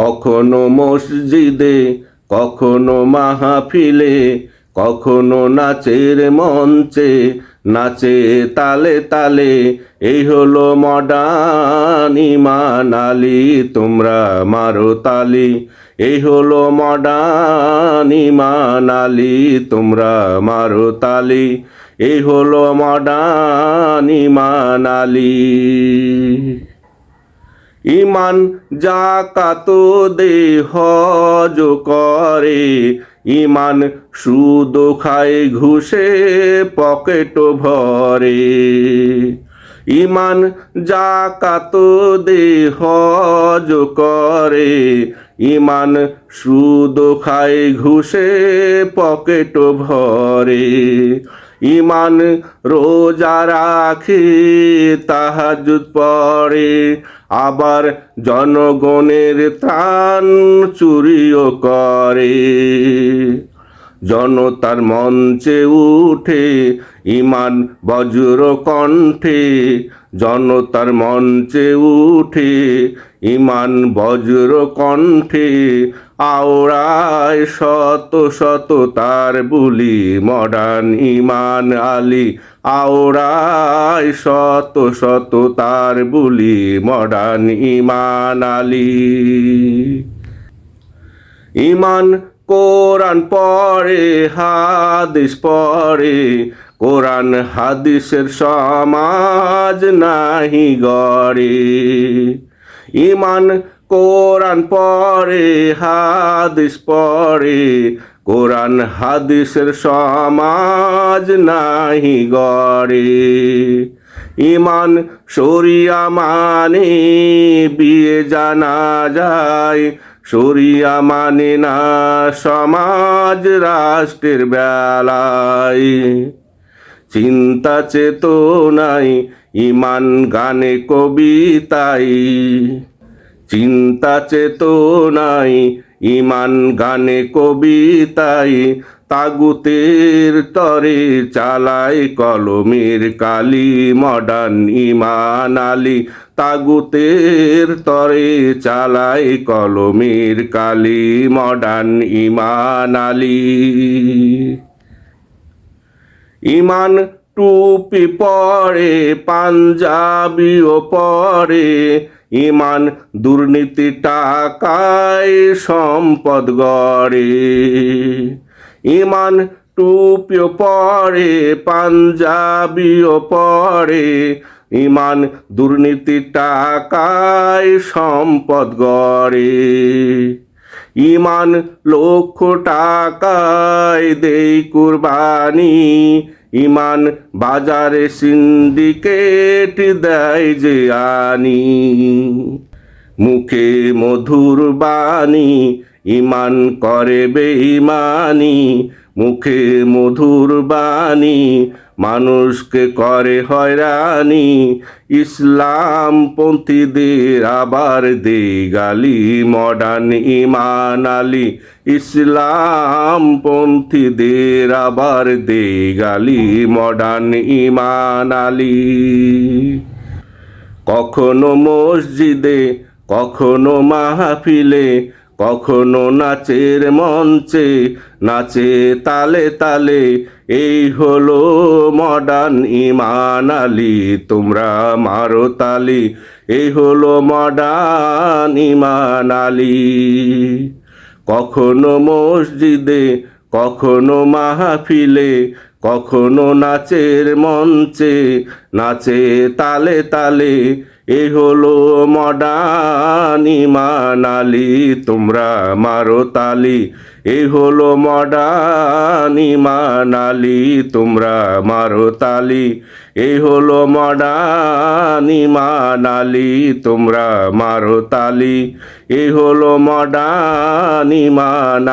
কখনো মসজিদে, কখনো মাহফিলে, কখনো নাচের মঞ্চে, নাচে তালে তালে, এই হলো মডার্ন ইমান আলী, তোমরা মারো তালি। এই হলো মডার্ন ইমান আলী, তোমরা মারো তালি। এই হলো মডার্ন ইমান আলী। ইমান জাকাত দেহ করে। ইমান সুদ খায় ঘুষে পকেট ভরে। ইমান জাকাত দেহ করে। ইমান সুদ খায় ঘুষে পকেট ভরে। ইমান রোজা রাখে তাহাজুদ পড়ে। আবার জনগণের ত্রাণ চুরিও করে। জনতার মঞ্চে উঠে ইমান বজ্র কণ্ঠে, জনতার মঞ্চে উঠে ইমান বজ্র কণ্ঠে আওড়ায় শত শত তার বুলি, মডার্ন ইমান আলী। আওড়ায় শত শত তার বুলি, মডার্ন ইমান আলী। ইমান কোরআন পড়ে, হাদিস পড়ে, কোরআন হাদিসের সমাজ নাহি গড়ে। ইমান কোরআন পড়ে, হাদিস পরে কোরআন, হাদিসের সমাজ নাহি গড়ে। ইমান শরিয়া মানে বিয়ে জানা যায়। শরিয়া মানে না সমাজ রাষ্ট্রের বেলায়। চিন্তা চেতনাই ইমান গানে কবিতাই চিন্তা চেতনাই, ইমান গানে কবিতাই, তাগুতের তরে চালায় কলমের কালি, মডার্ন ইমান আলী, তাগুতের তরে চালায় কলমের কালি, মডার্ন ইমান আলী। ইমান টুপি পরে, পাঞ্জাবিও পরে ইমান দুর্নীতি টাকায় সম্পদ গড়ে। ইমান টুপিও পরে, পাঞ্জাবিও পরে। ইমান দুর্নীতি টাকায় সম্পদ গড়ে। ইমান লক্ষ টাকায় দেই কুরবানি ইমান বাজারে সিন্ডিকেট দেয় যে আনি। মুখে মধুর বাণী, ইমান করে বেইমানি মুখে মধুর বাণী মানুষকে করে হয়রানি ইসলাম পন্থীদের আবার দে গালি। মডার্ন ইমান আলী ইসলাম পন্থীদের আবার দে গালি। মডার্ন ইমান আলী। কখনো মসজিদে, কখনো মাহফিলে কখনো নাচের মঞ্চে, নাচে তালে তালে, এই হলো মডার্ন ইমান আলী, তোমরা মারো তালি, এই হলো মডার্ন ইমান আলী। কখনো মসজিদে, কখনো মাহফিলে, কখনো নাচের মঞ্চে, নাচে তালে তালে এ হলো মডার্ন ইমান তোমরা মারো তালি। এ হলো মডার্ন ইমান তোমরা মারো তালি। এই হলো মডার্ন ইমান তোমরা মারো তালি। এই হলো মডার্ন ইমান